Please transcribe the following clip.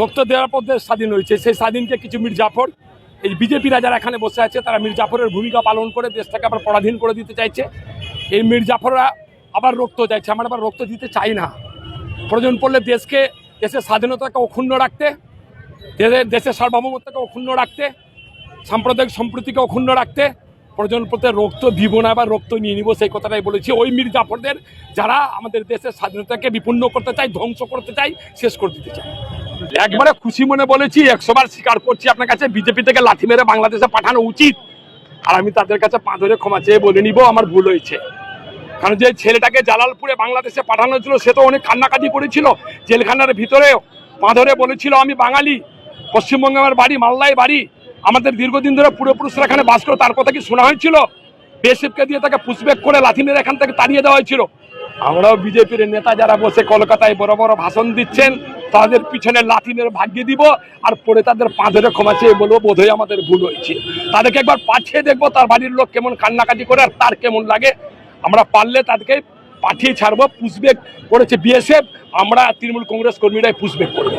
রক্ত দেওয়ার পর দেশ স্বাধীন হয়েছে, সেই স্বাধীনকে কিছু মীর জাফর এই বিজেপিরা যারা এখানে বসে আছে, তারা মীর জাফরের ভূমিকা পালন করে দেশটাকে আবার পরাধীন করে দিতে চাইছে। এই মীর জাফররা আবার রক্ত চাইছে। আমরা আবার রক্ত দিতে চাই না। প্রয়োজন পড়লে দেশকে, দেশের স্বাধীনতাকে অক্ষুণ্ণ রাখতে, দেশের দেশের সার্বভৌমত্বকে অক্ষুণ্ণ রাখতে, সাম্প্রদায়িক সম্প্রীতিকে অক্ষুণ্ণ রাখতে, প্রয়োজন পড়তে রক্ত দিব না বা রক্ত নিয়ে নিব, সেই কথাটাই বলেছি। ওই মীর জাফরদের যারা আমাদের দেশের স্বাধীনতাকে বিপন্ন করতে চায়, ধ্বংস করতে চায়, শেষ করে দিতে চায়। একবারে খুশি মনে বলেছি, একশোবার স্বীকার করছি আপনার কাছে। বিজেপি থেকে লাথি মেরে বাংলাদেশে পাঠানো উচিত। আর আমি তাদের কাছে পা ধরে ক্ষমা চেয়ে বলে নিব, আমার ভুল হয়েছে। কারণ যে ছেলেটাকে জালালপুরে বাংলাদেশে পাঠানো ছিল সে তো অনেক কান্নাকাটি করেছিল। জেলখানার ভিতরে পা ধরে বলেছিল, আমি বাঙালি। পশ্চিমবঙ্গে আমার বাড়ি, মালদায় বাড়ি। আমাদের দীর্ঘদিন ধরে পূর্বপুরুষরা এখানে বাস করে, তার কথা কি শোনা হয়েছিল? বেসিফকে দিয়ে তাকে পুষবেক করে লাথি মেরে এখান থেকে তাড়িয়ে দেওয়া হয়েছিল। আমরাও বিজেপির নেতা যারা বসে কলকাতায় বড় বড় ভাষণ দিচ্ছেন তাদের পিছনে লাথিনের ভাগিয়ে দিব আর পরে তাদের পা ক্ষমা চেয়ে বলব, বোধহয় আমাদের ভুল হয়েছে। তাদেরকে একবার পাঠিয়ে দেখব তার বাড়ির লোক কেমন কান্নাকাটি করে আর তার কেমন লাগে। আমরা পারলে তাদেরকে পাঠিয়ে ছাড়বো পুষবেক করেছে। বিএসএফ, আমরা তৃণমূল কংগ্রেস কর্মীরাই পুষবেক করব।